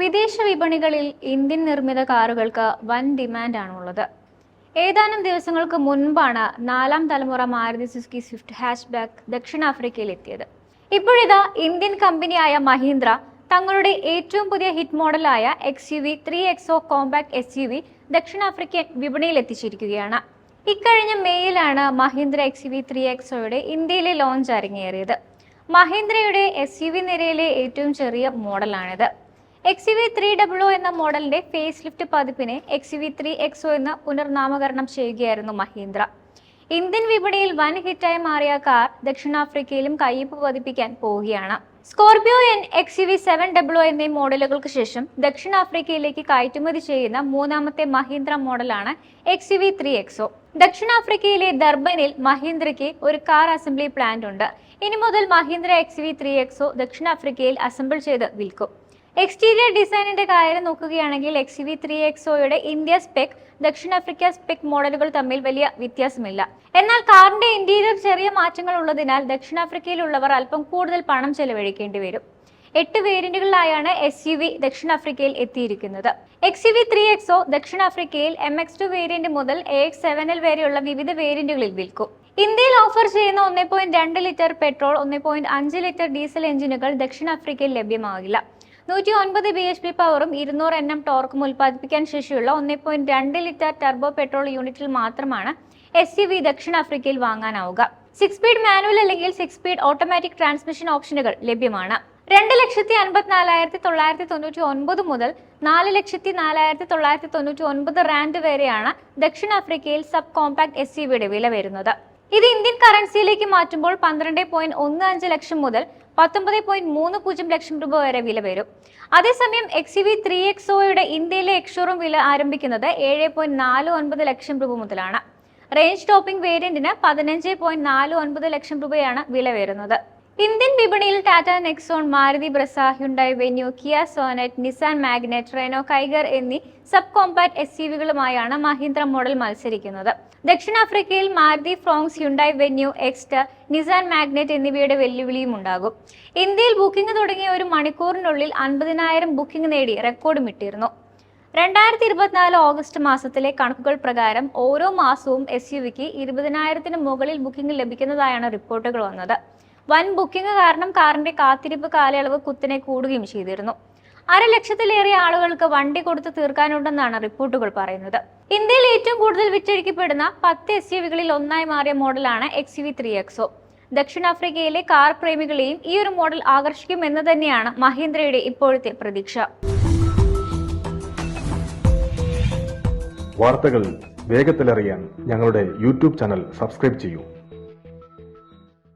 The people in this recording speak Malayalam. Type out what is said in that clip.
വിദേശ വിപണികളിൽ ഇന്ത്യൻ നിർമ്മിത കാറുകൾക്ക് വൻ ഡിമാൻഡാണുള്ളത്. ഏതാനും ദിവസങ്ങൾക്ക് മുൻപാണ് നാലാം തലമുറ മാരുതി സുസുക്കി സ്വിഫ്റ്റ് ഹാച്ച്ബാക്ക് ദക്ഷിണാഫ്രിക്കയിൽ എത്തിയത് ഇപ്പോഴിതാ ഇന്ത്യൻ കമ്പനിയായ മഹീന്ദ്ര തങ്ങളുടെ ഏറ്റവും പുതിയ hit മോഡലായ X U V three XO compact S U V ദക്ഷിണാഫ്രിക്കൻ വിപണിയിൽ എത്തിച്ചിരിക്കുകയാണ് ഇക്കഴിഞ്ഞ മെയ്യിലാണ് Mahindra X U V three എക്സോയുടെ ഇന്ത്യയിലെ ലോഞ്ച് അരങ്ങേറിയത്. മഹീന്ദ്രയുടെ എസ് യു വി നിരയിലെ ഏറ്റവും ചെറിയ മോഡലാണിത്. എക്സ് വി ത്രീ ഡബ്ല്യു എന്ന മോഡലിന്റെ ഫേസ് ലിഫ്റ്റ് പതിപ്പിനെ എക്സ് വി ത്രീ എക്സോ എന്ന് പുനർനാമകരണം ചെയ്യുകയായിരുന്നു മഹീന്ദ്ര. ഇന്ത്യൻ വിപണിയിൽ വൻ ഹിറ്റായി മാറിയ കാർ ദക്ഷിണാഫ്രിക്കയിലും കയ്യൊപ്പ് പതിപ്പിക്കാൻ പോവുകയാണ്. Scorpio N X V seven W എന്നീ മോഡലുകൾക്ക് ശേഷം ദക്ഷിണാഫ്രിക്കയിലേക്ക് കയറ്റുമതി ചെയ്യുന്ന മൂന്നാമത്തെ മഹീന്ദ്ര മോഡലാണ് എക്സ് വി ത്രീ എക്സോ ദക്ഷിണാഫ്രിക്കയിലെ ദർബനിൽ മഹീന്ദ്രയ്ക്ക് ഒരു കാർ അസംബ്ലി പ്ലാന്റ് ഉണ്ട്. ഇനി മുതൽ Mahindra X V three XO ദക്ഷിണാഫ്രിക്കയിൽ അസംബിൾ ചെയ്ത് വിൽക്കും. എക്സ്റ്റീരിയർ ഡിസൈനിന്റെ കാര്യം നോക്കുകയാണെങ്കിൽ എക്സ് വി ത്രീ എക്സോയുടെ ഇന്ത്യ സ്പെക് ദക്ഷിണാഫ്രിക്ക സ്പെക് മോഡലുകൾ തമ്മിൽ വലിയ വ്യത്യാസമില്ല. എന്നാൽ കാറിന്റെ ഇന്റീരിയർ ചെറിയ മാറ്റങ്ങൾ ഉള്ളതിനാൽ ദക്ഷിണാഫ്രിക്കയിലുള്ളവർ അല്പം കൂടുതൽ പണം ചെലവഴിക്കേണ്ടി വരും. എട്ട് വേരിയന്റുകളിലായാണ് എസ് യു വി ദക്ഷിണാഫ്രിക്കയിൽ എത്തിയിരിക്കുന്നത്. X U V three XO ദക്ഷിണാഫ്രിക്കയിൽ എം എക്സ് ടു വേരിയന്റ് മുതൽ എ എക്സ് സെവൻ എൽ വരെയുള്ള വിവിധ വേരിയന്റുകളിൽ വിൽക്കും. ഇന്ത്യയിൽ ഓഫർ ചെയ്യുന്ന ഒന്നേ പോയിന്റ് രണ്ട് ലിറ്റർ പെട്രോൾ ഒന്നേ പോയിന്റ് അഞ്ച് ലിറ്റർ ഡീസൽ എഞ്ചിനുകൾ ദക്ഷിണാഫ്രിക്കയിൽ ലഭ്യമാകില്ല. നൂറ്റി ഒൻപത് ബി എച്ച് പി പവറും ഇരുന്നൂറ് എണ്ണം ടോർക്കും ഉൽപ്പാദിപ്പിക്കാൻ ശേഷിയുള്ള ഒന്നേ പോയിന്റ് രണ്ട് ലിറ്റർ ടർബോ പെട്രോൾ യൂണിറ്റിൽ മാത്രമാണ് എസ് യു വി ദക്ഷിണാഫ്രിക്കയിൽ വാങ്ങാനാവുക. സിക്സ് സ്പീഡ് മാനുവൽ അല്ലെങ്കിൽ സിക്സ് സ്പീഡ് ഓട്ടോമാറ്റിക് ട്രാൻസ്മിഷൻ ഓപ്ഷനുകൾ ലഭ്യമാണ്. രണ്ട് ലക്ഷത്തി അൻപത്തിനാലായിരത്തി തൊള്ളായിരത്തി തൊണ്ണൂറ്റി ഒൻപത് മുതൽ നാല് ലക്ഷത്തി നാലായിരത്തി തൊള്ളായിരത്തി തൊണ്ണൂറ്റി ഒൻപത് റാൻഡ് വരെയാണ് ദക്ഷിണാഫ്രിക്കയിൽ സബ് കോമ്പാക്ട് എസ് യു വിയുടെ വില വരുന്നത്. ഇത് ഇന്ത്യൻ കറൻസിയിലേക്ക് മാറ്റുമ്പോൾ പന്ത്രണ്ട് പോയിന്റ് ഒന്ന് അഞ്ച് ലക്ഷം മുതൽ പത്തൊമ്പത് പോയിന്റ് മൂന്ന് പൂജ്യം ലക്ഷം രൂപ വരെ വില വരും. അതേസമയം എക്സ് വി ത്രീ എക്സോയുടെ ഇന്ത്യയിലെ എക്സ്ഷോറും വില ആരംഭിക്കുന്നത് ഏഴ് പോയിന്റ് നാല് ഒൻപത് ലക്ഷം രൂപ മുതലാണ്. റേഞ്ച് ടോപ്പിംഗ് വേരിയന്റിന് പതിനഞ്ച് പോയിന്റ് നാല് ഒൻപത് ലക്ഷം രൂപയാണ് വില വരുന്നത്. ഇന്ത്യൻ വിപണിയിൽ Tata Nexon Maruti Brezza Hyundai Venue Kia Sonet Nissan Magnite Renault Kiger എന്നീ സബ് കോമ്പാക്ട് എസ് യു വികളുമായാണ് മഹീന്ദ്ര മോഡൽ മത്സരിക്കുന്നത്. ദക്ഷിണാഫ്രിക്കയിൽ Maruti Fronx Hyundai Venue Exter Nissan Magnite എന്നിവയുടെ വെല്ലുവിളിയും ഉണ്ടാകും. ഇന്ത്യയിൽ ബുക്കിംഗ് തുടങ്ങിയ ഒരു മണിക്കൂറിനുള്ളിൽ അൻപതിനായിരം ബുക്കിംഗ് നേടി റെക്കോർഡും ഇട്ടിരുന്നു. രണ്ടായിരത്തി ഇരുപത്തിനാല് ഓഗസ്റ്റ് മാസത്തിലെ കണക്കുകൾ പ്രകാരം ഓരോ മാസവും എസ് യു വിക്ക് ഇരുപതിനായിരത്തിന് മുകളിൽ ബുക്കിംഗ് ലഭിക്കുന്നതായാണ് റിപ്പോർട്ടുകൾ വന്നത്. വൻ ബുക്കിംഗ് കാരണം കാറിന്റെ കാത്തിരിപ്പ് കാലയളവ് കുത്തിനെ കൂടുകയും ചെയ്തിരുന്നു. അര ലക്ഷത്തിലേറെ ആളുകൾക്ക് വണ്ടി കൊടുത്ത് തീർക്കാനുണ്ടെന്നാണ് റിപ്പോർട്ടുകൾ പറയുന്നത്. ഇന്ത്യയിൽ ഏറ്റവും കൂടുതൽ വിറ്റഴിക്കപ്പെടുന്ന പത്ത് എസ് യു വികളിൽ ഒന്നായി മാറിയ മോഡലാണ് എക്സ് വി ത്രീ എക്സോ ദക്ഷിണാഫ്രിക്കയിലെ കാർ പ്രേമികളെയും ഈ ഒരു മോഡൽ ആകർഷിക്കുമെന്ന് തന്നെയാണ് മഹീന്ദ്രയുടെ ഇപ്പോഴത്തെ പ്രതീക്ഷ. വാർത്തകൾ വേഗത്തിലറിയാൻ ഞങ്ങളുടെ യൂട്യൂബ് ചാനൽ സബ്സ്ക്രൈബ് ചെയ്യൂ.